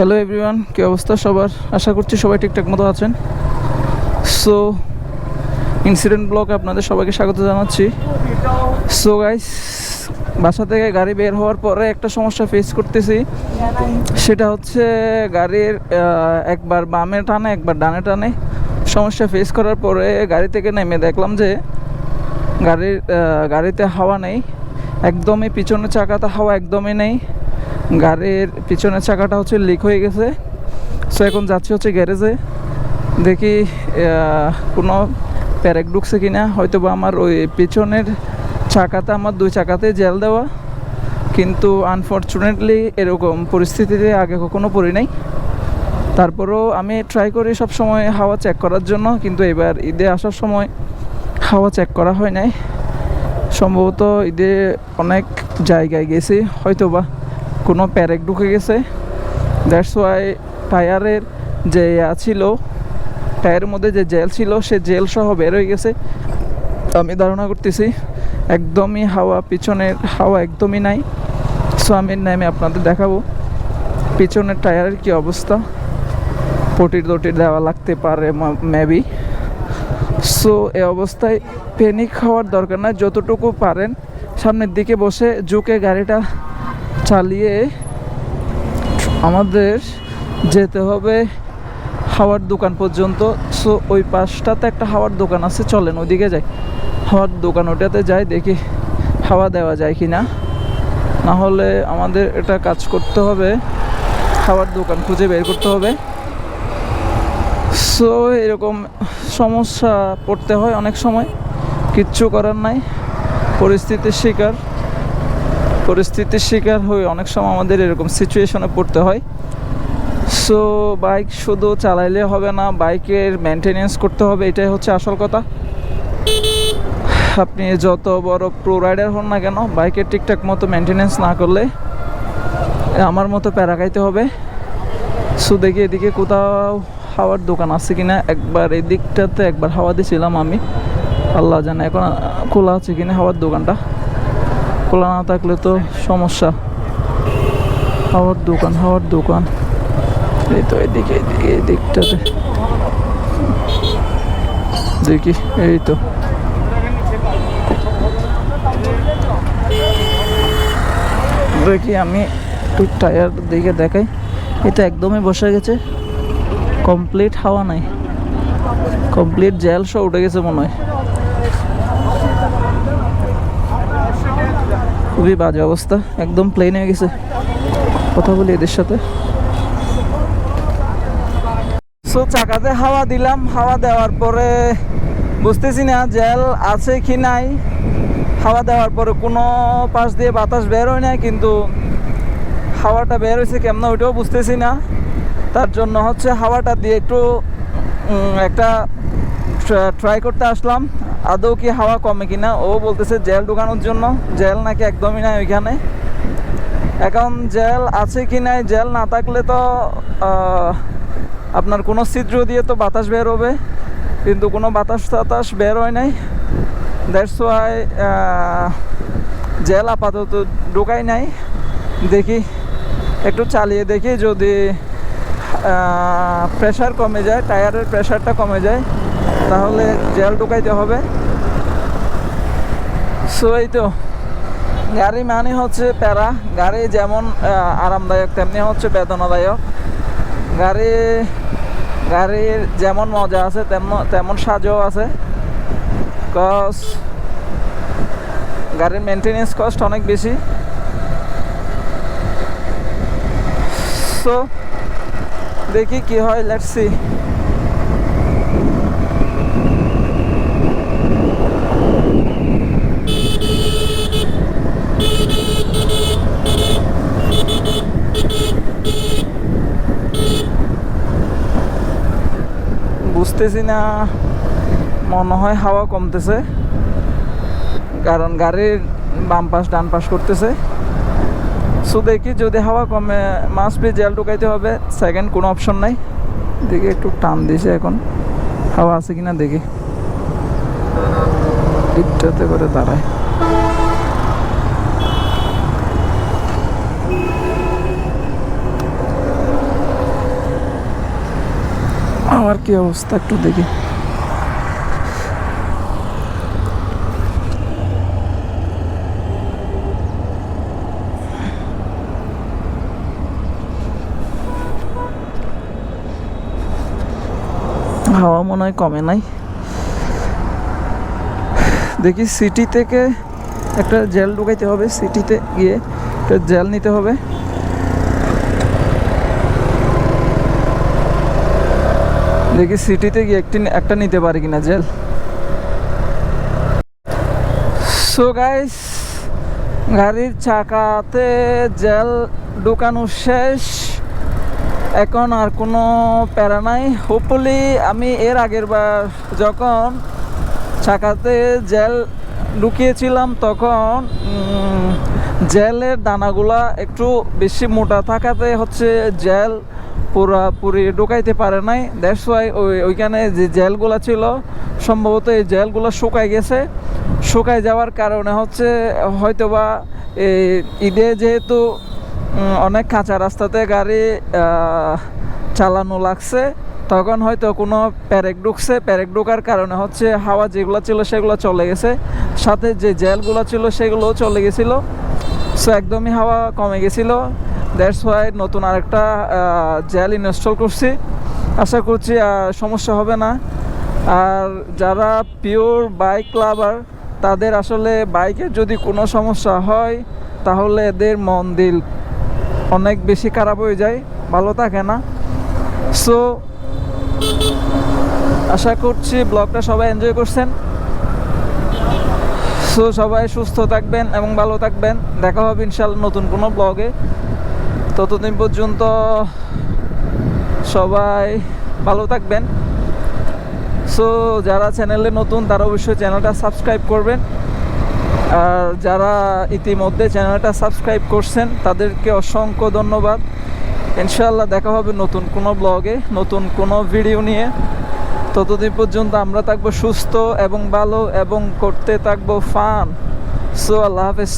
Hello everyone কী অবস্থা সবার? আশা করছি সবাই ঠিকঠাক মতো আছেন। সো ইনসিডেন্ট ব্লগে আপনাদের সবাইকে স্বাগত জানাচ্ছি। সো গাইস বাসা থেকে গাড়ি বের হওয়ার পরে একটা সমস্যা ফেস করতেছি। সেটা হচ্ছে গাড়ির একবার বামে টানে, একবার ডানে টানে। সমস্যা ফেস করার পরে গাড়ি থেকে নেমে দেখলাম যে গাড়ির গাড়িতে হাওয়া নেই। একদমই পিছনের চাকাতে হাওয়া একদমই নেই। গাড়ির পিছনের চাকাটা হচ্ছে লিক হয়ে গেছে। সো এখন যাচ্ছি হচ্ছে গ্যারেজে দেখি কোনো প্যারেক ঢুকছে কিনা। হয়তো বা আমার ওই পিছনের চাকাতে আমার দুই চাকাতে জেল দেওয়া। কিন্তু আনফর্চুনেটলি এরকম পরিস্থিতিতে আগে কখনো পড়ি নাই। তারপরেও আমি ট্রাই করি সব সময় হাওয়া চেক করার জন্য। কিন্তু এবার ঈদে আসার সময় হাওয়া চেক করা হয় নাই। সম্ভবত ঈদে অনেক জায়গায় গেছি হয়তো বা কোনো প্যারেক ঢুকে গেছে। দ্যাটস ওয়াই টায়ারের যে ইয়া ছিল, টায়ারের মধ্যে যে জেল ছিল, সে জেল সহ বের হয়ে গেছে। আমি ধারণা করতেছি, একদমই হাওয়া, পিছনের হাওয়া একদমই নাই। সো আমি নামে আপনাদের দেখাবো, পিছনের টায়ারের কি অবস্থা। পটির দটির দেওয়া লাগতে পারে মেবি সো এ অবস্থায় পেনিক খাওয়ার দরকার নাই, যতটুকু পারেন, সামনের দিকে বসে, ঝুঁকে গাড়িটা চালিয়ে আমাদের যেতে হবে হাওয়ার দোকান পর্যন্ত। সো ওই পাশটাতে একটা হাওয়ার দোকান আছে, চলেন ওইদিকে যাই। হাওয়ার দোকান ওটাতে যাই, দেখি হাওয়া দেওয়া যায় কি না না হলে আমাদের এটা কাজ করতে হবে খাওয়ার দোকান খুঁজে বের করতে হবে। সো এরকম সমস্যা পড়তে হয় অনেক সময়, কিচ্ছু করার নাই, পরিস্থিতির শিকার। পরিস্থিতির শিকার হয়ে অনেক সময় আমাদের এরকম সিচুয়েশনে পড়তে হয়। সো বাইক শুধু চালাইলে হবে না বাইকের মেনটেনেন্স করতে হবে, এটাই হচ্ছে আসল কথা। আপনি যত বড় প্রো রাইডার হন না কেন বাইকের ঠিকঠাক মতো মেনটেনেন্স না করলে আমার মতো প্যারা খাইতে হবে। সো দেখি এদিকে কোথাও হাওয়ার দোকান আছে কিনা, একবার এদিকটাতে একবার হাওয়া দিয়েছিলাম আমি। আল্লাহ জানে এখন খোলা আছে কিনা হাওয়ার দোকানটা। খোলা না থাকলে তো সমস্যা। হাওয়ার দোকান হাওয়ার দোকান। এই তো এদিকে এদিকে এদিকটাতে দেখি, এই তো। দেখি আমি একটু টায়ার দিকে দেখাই। এটা একদমই বসে গেছে। কমপ্লিট হাওয়া নাই। কমপ্লিট জেল সহ উঠে গেছে মনে হয়। খুবই বাজে অবস্থা, একদম প্লেন হয়ে গেছে। কথা বলি এদের সাথে। সো চাকাতে হাওয়া দিলাম, হাওয়া দেওয়ার পরে বুঝতেছি না জেল আছে কি নাই। হাওয়া দেওয়ার পরে কোনো পাশ দিয়ে বাতাস বের হয় না কিন্তু হাওয়াটা বের হয়েছে কেমন ওইটাও বুঝতেছি না। তার জন্য হচ্ছে হাওয়াটা দিয়ে একটু একটা ট্রাই করতে আসলাম। আদৌ কি হাওয়া কমে কিনা? ও বলতেছে, জেল ঢুকানোর জন্য? জেল নাকি একদমই নাই ওইখানে। এখন জেল আছে কি নাই? জেল না থাকলে তো আপনার কোনো ছিদ্র দিয়ে তো বাতাস বের হবে। কিন্তু কোনো বাতাস টাতাস বের হয় নাই। দ্যাটস ওয়াই জেল আপাতত ঢোকাই নাই। দেখি, একটু চালিয়ে দেখি যদি প্রেশার কমে যায় টায়ারের প্রেশারটা কমে যায়। তাহলে জেল ঢুকাইতে হবে। সো এই তো, গাড়ি মানে হচ্ছে প্যারা। গাড়ি যেমন আরামদায়ক, তেমনি হচ্ছে বেদনাদায়ক। গাড়ি গাড়ির যেমন মজা আছে, তেমন তেমন সাজও আছে। কস গাড়ির মেনটেনেন্স কস্ট অনেক বেশি। সো দেখি কি হয় লেটস সি বুঝতেছি না, মনে হয় হাওয়া কমতেছে। কারণ গাড়ির বাম পাশ, ডান পাশ করতেছে। সো দেখি যদি হাওয়া কমে মাস বি জেল ঢুকাইতে হবে। সেকেন্ড কোনো অপশন নাই। দেখি একটু টান দিয়েছে এখন। হাওয়া আছে কিনা দেখি। দিকটাতে করে দাঁড়ায়। আমার কি অবস্থা একটু দেখি। হাওয়া মনে হয় কমে নাই। দেখি সিটি থেকে একটা জেল ঢুকাইতে হবে সিটিতে গিয়ে একটা জেল নিতে হবে। দেখি সিটিতে গিয়ে একটি একটা নিতে পারি কিনা জেল। সো গাইস গাড়ির চাকাতে জেল ঢুকানো শেষ। এখন আর কোনো প্যারা নাই। হোপফুলি আমি এর আগের বার যখন চাকাতে জেল ঢুকিয়েছিলাম তখন জেলের দানাগুলা একটু বেশি মোটা থাকাতে হচ্ছে জেল পুরাপুরি ঢুকাইতে পারে নাই। দ্যাটস ওয়াই ওই ওইখানে যে জেলগুলো ছিল, সম্ভবত এই জেলগুলো শুকাই গেছে। শুকাই যাওয়ার কারণে হচ্ছে হয়তোবা এই ঈদে যেহেতু অনেক কাঁচা রাস্তাতে গাড়ি চালানো লাগছে, তখন হয়তো কোনো প্যারেক ঢুকছে। প্যারেক ঢোকার কারণে হচ্ছে হাওয়া যেগুলো ছিল সেগুলো চলে গেছে। সাথে যে জেলগুলো ছিল সেগুলোও চলে গেছিল। সো একদমই হাওয়া কমে গেছিল। দ্যাটস ওয়াই নতুন আরেকটা জেল ইনস্টল করছি। আশা করছি সমস্যা হবে না। আর যারা পিওর বাইক লাভার তাদের আসলে বাইকের যদি কোনো সমস্যা হয়, তাহলে এদের মন দিল অনেক বেশি খারাপ হয়ে যায়, ভালো থাকে না। সো আশা করছি ব্লগটা সবাই এনজয় করছেন। সো সবাই সুস্থ থাকবেন এবং ভালো থাকবেন। দেখা হবে ইনশাল্লাহ নতুন কোনো ব্লগে ততদিন পর্যন্ত সবাই ভালো থাকবেন। সো যারা চ্যানেলে নতুন, তারা অবশ্যই চ্যানেলটা সাবস্ক্রাইব করবেন। আর যারা ইতিমধ্যে চ্যানেলটা সাবস্ক্রাইব করছেন, তাদেরকে অসংখ্য ধন্যবাদ। ইনশাল্লাহ দেখা হবে নতুন কোনো ব্লগে নতুন কোনো ভিডিও নিয়ে। ততদিন পর্যন্ত আমরা থাকব সুস্থ এবং ভালো এবং করতে থাকব ফান সো আল্লাহ হাফেজ।